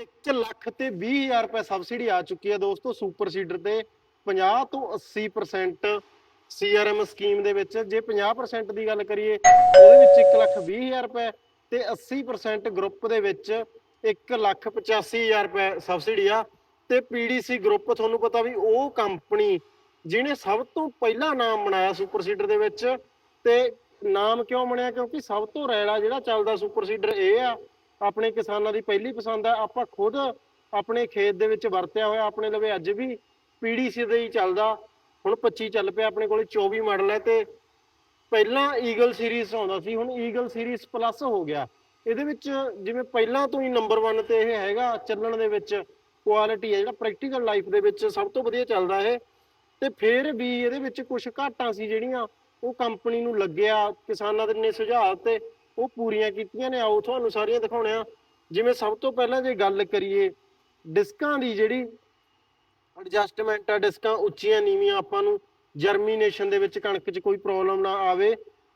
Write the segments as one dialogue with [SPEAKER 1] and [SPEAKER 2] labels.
[SPEAKER 1] 1 ਲੱਖ ਤੇ 20000 ਰੁਪਏ ਸਬਸਿਡੀ ਆ ਚੁੱਕੀ ਹੈ ਦੋਸਤੋ ਸੁਪਰ ਸੀਡਰ ਤੇ 50 ਤੋਂ 80% ਸੀਆਰਐਮ ਸਕੀਮ ਦੇ ਵਿੱਚ। ਜੇ 50% ਦੀ ਗੱਲ ਕਰੀਏ, ਉਹਦੇ ਵਿੱਚ 1 ਲੱਖ 20000 ਰੁਪਏ ਤੇ 80% ਗਰੁੱਪ ਦੇ ਵਿੱਚ 1 ਲੱਖ 85000 ਰੁਪਏ ਸਬਸਿਡੀ ਆ। ਤੇ ਪੀਡੀਸੀ ਗਰੁੱਪ ਤੁਹਾਨੂੰ ਪਤਾ ਵੀ ਉਹ ਕੰਪਨੀ ਜਿਹਨੇ ਸਭ ਤੋਂ ਪਹਿਲਾਂ ਨਾਮ ਬਣਾਇਆ ਸੁਪਰ ਸੀਡਰ ਦੇ ਵਿੱਚ, ਤੇ ਨਾਮ ਕਿਉਂ ਬਣਿਆ? ਕਿਉਂਕਿ ਸਭ ਤੋਂ ਰੈਲਾ ਜਿਹੜਾ ਚੱਲਦਾ ਸੁਪਰ ਸੀਡਰ ਇਹ ਆ ਆਪਣੇ ਕਿਸਾਨਾਂ ਦੀ ਪਹਿਲੀ ਪਸੰਦ ਆ ਆਪਾਂ ਖੁਦ ਆਪਣੇ ਖੇਤ ਦੇ ਵਿੱਚ ਵਰਤਿਆ ਹੋਇਆ ਆਪਣੇ ਲਵੇ ਅੱਜ ਵੀ ਪੀਡੀਸੀ ਦਾ ਹੀ ਚੱਲਦਾ। ਹੁਣ 25 ਚੱਲ ਪਿਆ ਆਪਣੇ ਕੋਲੇ 24 ਮਾਡਲ ਹੈ ਤੇ ਪਹਿਲਾਂ ਈਗਲ ਸੀਰੀਜ਼ ਆਉਂਦਾ ਸੀ, ਹੁਣ ਈਗਲ ਸੀਰੀਜ਼ ਪਲੱਸ ਹੋ ਗਿਆ। ਇਹਦੇ ਵਿੱਚ ਜਿਵੇਂ ਪਹਿਲਾਂ ਤੋਂ ਹੀ ਨੰਬਰ 1 ਤੇ ਇਹ ਹੈਗਾ, ਚੱਲਣ ਦੇ ਵਿੱਚ ਕੁਆਲਿਟੀ ਹੈ, ਜਿਹੜਾ ਪ੍ਰੈਕਟੀਕਲ ਲਾਈਫ ਦੇ ਵਿੱਚ ਸਭ ਤੋਂ ਵਧੀਆ ਚੱਲਦਾ ਇਹ। ਤੇ ਫਿਰ ਵੀ ਇਹਦੇ ਵਿੱਚ ਕੁਝ ਘਾਟਾਂ ਸੀ ਜਿਹੜੀਆਂ, ਉਹ ਕੰਪਨੀ ਨੂੰ ਲੱਗਿਆ, ਕਿਸਾਨਾਂ ਦੇ ਨੇ ਸੁਝਾਅ ਤੇ ਉਹ ਪੂਰੀਆਂ ਕੀਤੀਆਂ ਨੇ, ਆਓ ਤੁਹਾਨੂੰ ਸਾਰੀਆਂ ਦਿਖਾਉਣੇ ਆ। ਜਿਵੇਂ ਸਭ ਤੋਂ ਪਹਿਲਾਂ ਜੇ ਗੱਲ ਕਰੀਏ, ਡਿਸਕਾਂ ਦੀ ਜਿਹੜੀ ਐਡਜਸਟਮੈਂਟ ਆ, ਡਿਸਕਾਂ ਉੱਚੀਆਂ ਨੀਵੀਆਂ ਆਪਾਂ ਨੂੰ ਜਰਮੀਨੇਸ਼ਨ ਦੇ ਵਿੱਚ ਕਣਕ 'ਚ ਕੋਈ ਪ੍ਰੋਬਲਮ ਨਾ ਆਵੇ,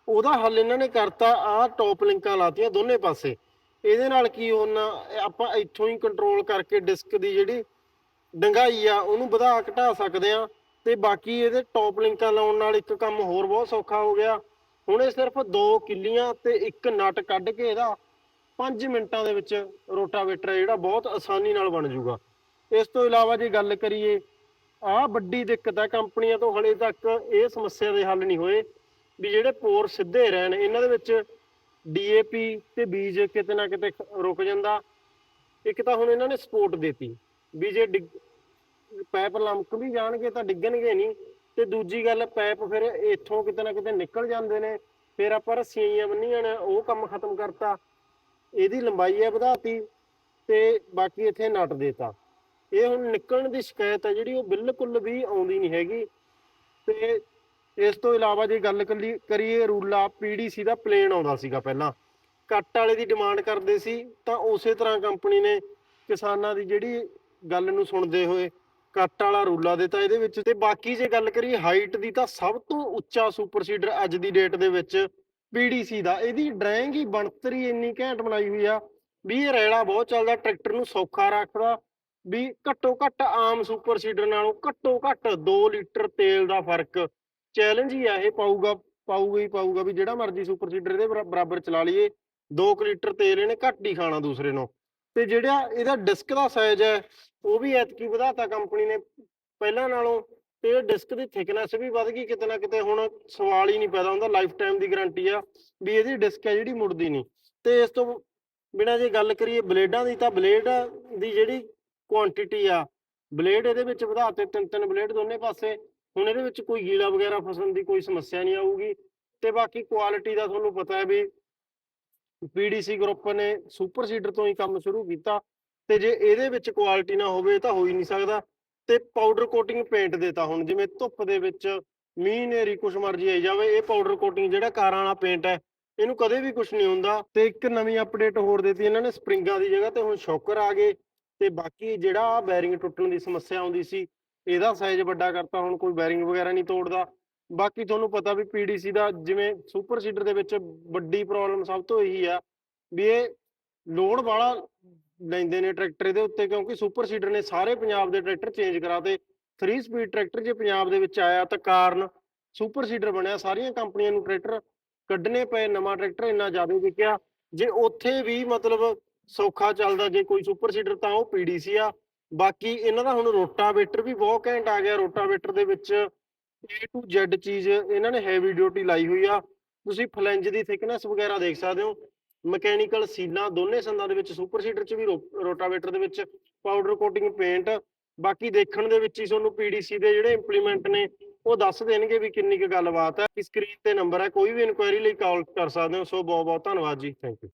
[SPEAKER 1] ਉਹਦਾ ਹੱਲ ਇਹਨਾਂ ਨੇ ਕਰਤਾ, ਆਹ ਟੌਪ ਲਿੰਕਾਂ ਲਾਤੀਆਂ ਦੋਨੇ ਪਾਸੇ। ਇਹਦੇ ਨਾਲ ਕੀ ਹੋਣਾ, ਆਪਾਂ ਇੱਥੋਂ ਹੀ ਕੰਟਰੋਲ ਕਰਕੇ ਡਿਸਕ ਦੀ ਜਿਹੜੀ ਡੰਗਾਈ ਆ, ਉਹਨੂੰ ਵਧਾ ਘਟਾ ਸਕਦੇ ਆ, ਤੇ ਬਾਕੀ ਇਹਦੇ ਟੌਪ ਲਿੰਕਾਂ ਲਾਉਣ ਨਾਲ ਇੱਕ ਕੰਮ ਹੋਰ ਬਹੁਤ ਸੌਖਾ ਹੋ ਗਿਆ। ਹੁਣ ਇਹ ਸਿਰਫ ਦੋ ਕਿੱਲੀਆਂ ਤੇ ਇੱਕ ਨਟ ਕੱਢ ਕੇ ਇਹਦਾ 5 ਮਿੰਟਾਂ ਦੇ ਵਿੱਚ ਰੋਟਾਵੇਟਰ ਹੈ ਜਿਹੜਾ ਬਹੁਤ ਆਸਾਨੀ ਨਾਲ ਬਣ ਜਾਊਗਾ। ਇਸ ਤੋਂ ਇਲਾਵਾ ਜੇ ਗੱਲ ਕਰੀਏ, ਆਹ ਵੱਡੀ ਦਿੱਕਤ ਹੈ ਕੰਪਨੀਆਂ ਤੋਂ ਹਲੇ ਤੱਕ ਇਹ ਸਮੱਸਿਆ ਦੇ ਹੱਲ ਨਹੀਂ ਹੋਏ ਵੀ ਜਿਹੜੇ ਪੋਰ ਸਿੱਧੇ ਰਹਿਣ, ਇਹਨਾਂ ਦੇ ਵਿੱਚ ਡੀਏਪੀ ਤੇ ਬੀਜ ਕਿਤੇ ਨਾ ਕਿਤੇ ਰੁਕ ਜਾਂਦਾ। ਇੱਕ ਤਾਂ ਹੁਣ ਇਹਨਾਂ ਨੇ ਸਪੋਰਟ ਦਿੱਤੀ ਵੀ ਜੇ ਡਿੱਗ ਪੈਪ ਲੰਮਕ ਵੀ ਜਾਣਗੇ ਤਾਂ ਡਿੱਗਣਗੇ ਨਹੀਂ। ਤੇ ਦੂਜੀ ਗੱਲ ਪੈਪ ਫਿਰ ਇੱਥੋਂ ਕਿਤੇ ਨਾ ਕਿਤੇ ਨਿਕਲ ਜਾਂਦੇ ਨੇ, ਫਿਰ ਆਪਾਂ ਰੱਸੀਆਂ ਬੰਨੀਆਂ ਨੇ, ਉਹ ਕੰਮ ਖਤਮ ਕਰਤਾ, ਇਹਦੀ ਲੰਬਾਈ ਹੈ ਵਧਾਤੀ ਤੇ ਬਾਕੀ ਇੱਥੇ ਨਟ ਦੇਤਾ। ਇਹ ਹੁਣ ਨਿਕਲਣ ਦੀ ਸ਼ਿਕਾਇਤ ਹੈ ਜਿਹੜੀ ਉਹ ਬਿਲਕੁਲ ਵੀ ਆਉਂਦੀ ਨਹੀਂ ਹੈਗੀ। ਤੇ ਇਸ ਤੋਂ ਇਲਾਵਾ ਜੇ ਗੱਲ ਕਰੀ- ਕਰੀਏ, ਰੂਲਾ ਪੀਡੀਸੀ ਦਾ ਪਲੇਨ ਆਉਂਦਾ ਸੀਗਾ ਪਹਿਲਾਂ। ਕੱਟ ਵਾਲੇ ਦੀ ਡਿਮਾਂਡ ਕਰਦੇ ਸੀ, ਤਾਂ ਉਸੇ ਤਰ੍ਹਾਂ ਕੰਪਨੀ ਨੇ ਕਿਸਾਨਾਂ ਦੀ ਜਿਹੜੀ ਗੱਲ ਨੂੰ ਸੁਣਦੇ ਹੋਏ ਕੱਟ ਵਾਲਾ ਰੂਲਾ ਦਿੱਤਾ ਇਹਦੇ ਵਿੱਚ। ਤੇ ਬਾਕੀ ਜੇ ਗੱਲ ਕਰੀਏ ਹਾਈਟ ਦੀ ਤਾਂ ਸਭ ਤੋਂ ਉੱਚਾ ਸੁਪਰ ਸੀਡਰ ਅੱਜ ਦੀ ਡੇਟ ਦੇ ਵਿੱਚ ਪੀਡੀਸੀ ਦਾ। ਇਹਦੀ ਡਰਾਇੰਗ ਹੀ ਬਣਤਰੀ ਇੰਨੀ ਘੈਂਟ ਬਣਾਈ ਹੋਈ ਆ ਵੀ ਇਹ ਰੈਲਾ ਬਹੁਤ ਚੱਲਦਾ, ਟਰੈਕਟਰ ਨੂੰ ਸੌਖਾ ਰੱਖਦਾ ਵੀ ਘੱਟੋ ਘੱਟ ਆਮ ਸੁਪਰ ਸੀਡਰ ਨਾਲੋਂ ਘੱਟੋ ਘੱਟ 2 ਲੀਟਰ ਤੇਲ ਦਾ ਫ਼ਰਕ ਚੈਲੰਜ ਹੀ ਆ, ਇਹ ਪਾਊਗਾ ਪਾਊਗਾ ਹੀ ਪਾਊਗਾ ਵੀ ਜਿਹੜਾ ਮਰਜ਼ੀ ਸੁਪਰ ਸੀਡਰ ਇਹਦੇ ਬਰਾਬਰ ਚਲਾ ਲਈਏ। 2 ਲੀਟਰ ਤੇਲ ਇਹਨੇ ਘੱਟ ਹੀ ਖਾਣਾ ਦੂਸਰੇ ਨੂੰ। ਤੇ ਜਿਹੜਾ ਇਹਦਾ ਡਿਸਕ ਦਾ ਸਾਈਜ਼ ਹੈ, ਉਹ ਵੀ ਐਤਕੀ ਵਧਾਤਾ ਕੰਪਨੀ ਨੇ ਪਹਿਲਾਂ ਨਾਲੋਂ ਤੇ ਇਹ ਡਿਸਕ ਦੀ ਥਿਕਨੈਸ ਵੀ ਵੱਧ ਗਈ, ਕਿਤੇ ਨਾ ਕਿਤੇ ਹੁਣ ਸਵਾਲ ਹੀ ਨਹੀਂ ਪੈਦਾ ਹੁੰਦਾ ਲਾਈਫ ਟਾਈਮ ਦੀ ਗਾਰੰਟੀ ਆ ਵੀ ਇਹਦੀ ਡਿਸਕ ਹੈ ਜਿਹੜੀ ਮੁੜਦੀ ਨਹੀਂ। ਤੇ ਇਸ ਤੋਂ ਬਿਨਾਂ ਜੇ ਗੱਲ ਕਰੀਏ ਬਲੇਡਾਂ ਦੀ, ਤਾਂ ਬਲੇਡ ਦੀ ਜਿਹੜੀ ਕੁਆਂਟੀਟੀ ਆ, ਬਲੇਡ ਇਹਦੇ ਵਿੱਚ ਵਧਾਤੇ, ਤਿੰਨ ਤਿੰਨ ਬਲੇਡ ਦੋਨੇ ਪਾਸੇ, ਹੁਣ ਇਹਦੇ ਵਿੱਚ ਕੋਈ ਗੀਲਾ ਵਗੈਰਾ ਫਸਣ ਦੀ ਕੋਈ ਸਮੱਸਿਆ ਨਹੀਂ ਆਊਗੀ। ਤੇ ਬਾਕੀ ਕੁਆਲਿਟੀ ਦਾ ਤੁਹਾਨੂੰ ਪਤਾ ਹੈ ਵੀ ਪੀਡੀਸੀ ਗਰੁੱਪ ਨੇ ਸੁਪਰ ਸੀਡਰ ਤੋਂ ਹੀ ਕੰਮ ਸ਼ੁਰੂ ਕੀਤਾ ਤੇ ਜੇ ਇਹਦੇ ਵਿੱਚ ਕੁਆਲਿਟੀ ਨਾ ਹੋਵੇ ਤਾਂ ਹੋ ਹੀ ਨਹੀਂ ਸਕਦਾ ਤੇ ਪਾਊਡਰ ਕੋਟਿੰਗ ਪੇਂਟ ਦੇਤਾ ਹੁਣ, ਜਿਵੇਂ ਧੁੱਪ ਦੇ ਵਿੱਚ ਮੀਂਹ ਨੇਰੀ ਕੁਛ ਮਰਜ਼ੀ ਆਈ ਜਾਵੇ, ਇਹ ਪਾਊਡਰ ਕੋਟਿੰਗ ਜਿਹੜਾ ਕਾਰਾਂ ਵਾਲਾ ਪੇਂਟ ਹੈ, ਇਹਨੂੰ ਕਦੇ ਵੀ ਕੁਝ ਨਹੀਂ ਹੁੰਦਾ ਤੇ ਇੱਕ ਨਵੀਂ ਅਪਡੇਟ ਹੋਰ ਦਿੱਤੀ ਇਹਨਾਂ ਨੇ ਸਪਰਿੰਗਾਂ ਦੀ ਜਗ੍ਹਾ ਤੇ, ਹੁਣ ਸ਼ੌਕਰ ਆ ਗਏ ਤੇ ਬਾਕੀ ਜਿਹੜਾ ਬੈਰਿੰਗ ਟੁੱਟਣ ਦੀ ਸਮੱਸਿਆ ਆਉਂਦੀ ਸੀ, ਇਹਦਾ ਸਾਈਜ਼ ਵੱਡਾ ਕਰਤਾ, ਹੁਣ ਕੋਈ ਬੈਰਿੰਗ ਵਗੈਰਾ ਨਹੀਂ ਤੋੜਦਾ। ਬਾਕੀ ਤੁਹਾਨੂੰ ਪਤਾ ਵੀ ਪੀਡੀਸੀ ਦਾ ਜਿਵੇਂ ਸੁਪਰ ਸੀਡਰ ਦੇ ਵਿੱਚ ਵੱਡੀ ਪ੍ਰੋਬਲਮ ਸਭ ਤੋਂ ਇਹੀ ਆ ਵੀ ਇਹ ਲੋਡ ਵਾਲਾ ਲੈਂਦੇ ਨੇ ਟਰੈਕਟਰ ਇਹਦੇ ਉੱਤੇ ਕਿਉਂਕਿ ਸੁਪਰ ਸੀਡਰ ਨੇ ਸਾਰੇ ਪੰਜਾਬ ਦੇ ਟਰੈਕਟਰ ਚੇਂਜ ਕਰਾਤੇ। 3 ਸਪੀਡ ਟਰੈਕਟਰ ਜੇ ਪੰਜਾਬ ਦੇ ਵਿੱਚ ਆਇਆ ਤਾਂ ਕਾਰਨ ਸੁਪਰ ਸੀਡਰ ਬਣਿਆ। ਸਾਰੀਆਂ ਕੰਪਨੀਆਂ ਨੂੰ ਟਰੈਕਟਰ ਕੱਢਣੇ ਪਏ, ਨਵਾਂ ਟਰੈਕਟਰ ਇੰਨਾ ਜ਼ਿਆਦਾ ਵਿਕਿਆ। ਜੇ ਉੱਥੇ ਵੀ ਮਤਲਬ ਸੌਖਾ ਚੱਲਦਾ, ਜੇ ਕੋਈ ਸੁਪਰ ਸੀਡਰ ਤਾਂ ਉਹ ਪੀਡੀਸੀ ਆ। ਬਾਕੀ ਇਹਨਾਂ ਦਾ ਹੁਣ ਰੋਟਾਵੇਟਰ ਵੀ ਬਹੁਤ ਘੈਂਟ ਆ ਗਿਆ। ਰੋਟਾਵੇਟਰ ਦੇ ਵਿੱਚ A to Z ਚੀਜ਼ ਇਹਨਾਂ ਨੇ ਹੈਵੀ ਡਿਊਟੀ ਲਾਈ ਹੋਈ ਆ। ਤੁਸੀਂ ਫਲੈਂਜ ਦੀ ਥਿਕਨੈਸ ਵਗੈਰਾ ਦੇਖ ਸਕਦੇ ਹੋ। ਮਕੈਨੀਕਲ ਸੀਲਾਂ ਦੋਨੇ ਸੰਦਾਂ ਦੇ ਵਿੱਚ ਸੁਪਰ ਸੀਡਰ 'ਚ ਵੀ ਰੋ- ਰੋਟਾਵੇਟਰ ਦੇ ਵਿੱਚ ਪਾਊਡਰ ਕੋਟਿੰਗ ਪੇਂਟ ਬਾਕੀ ਦੇਖਣ ਦੇ ਵਿੱਚ ਹੀ ਤੁਹਾਨੂੰ ਪੀਡੀਸੀ ਦੇ ਜਿਹੜੇ ਇੰਪਲੀਮੈਂਟ ਨੇ, ਉਹ ਦੱਸ ਦੇਣਗੇ ਵੀ ਕਿੰਨੀ ਕੁ ਗੱਲਬਾਤ ਹੈ। ਸਕਰੀਨ ਤੇ ਨੰਬਰ ਹੈ, ਕੋਈ ਵੀ ਇਨਕੁਆਇਰੀ ਲਈ ਕਾਲ ਕਰ ਸਕਦੇ ਹੋ। ਸੋ ਬਹੁਤ ਬਹੁਤ ਧੰਨਵਾਦ ਜੀ। Thank you